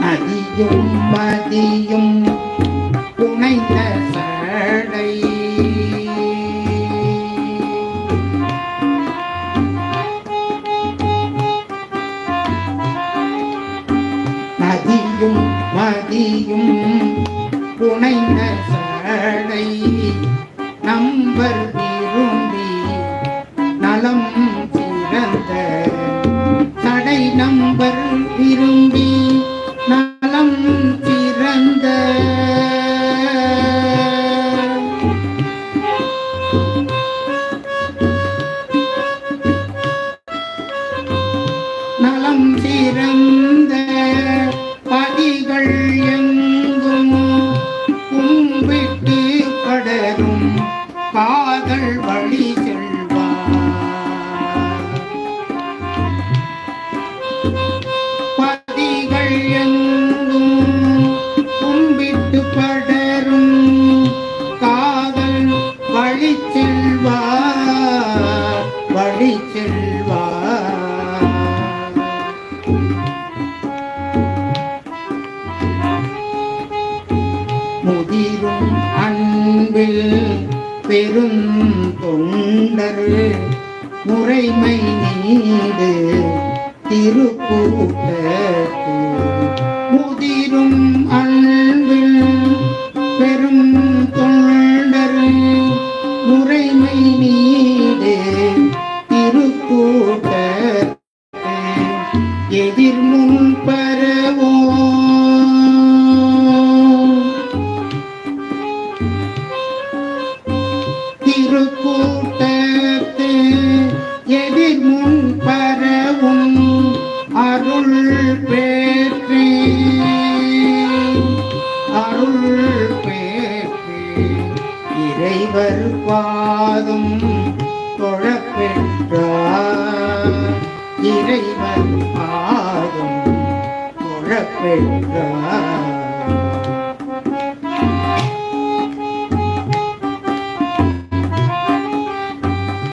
நதியும் பதியும் புனைந்த சடை. நதியும் மதியும் புனைந்த சடை. நம்பர் பதிகள் எங்கும் கும்பிட்டு படரும் காதல் வழி செல்வார் வழி செல்வார் முதிரும் அன்பில் பெருந்தொண்டர் முறைமை நீடு திருக்கூட்டத்து முதிரும் அன்பில் பெரும் தொண்டர் முறைமை நீடு திருக்கூட்டத்து எதிர்முன் பரவோம். இறைவர் பாதம் தொழப்பெற்றார். இறைவர் பாதம் தொழப்பெற்றார்.